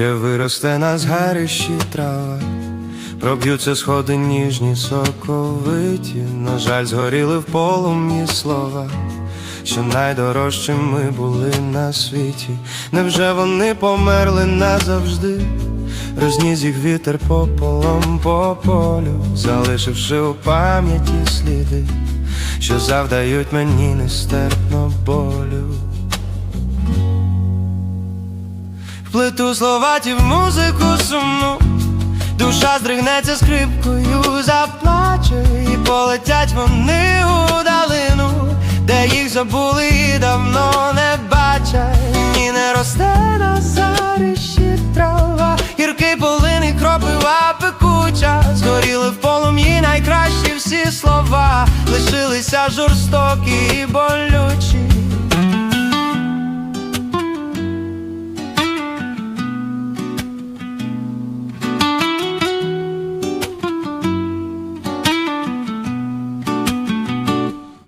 ще виросте на згарищі трава, проб'ються сходи ніжні, соковиті, на жаль, згоріли в полум'ї слова, що найдорожчим ми були на світі, невже вони померли назавжди? Розніс їх вітер пополом по полю, залишивши у пам'яті сліди, що завдають мені нестерпно болю. Вплету слова ті в музику сумну, душа здригнеться скрипкою, заплаче, і полетять вони у долину, де їх забули і давно не бачать, ні не росте на зарищі трава, гіркий полин і кропива пекуча, згоріли в полум'ї найкращі всі слова, лишилися жорстокі і болючі.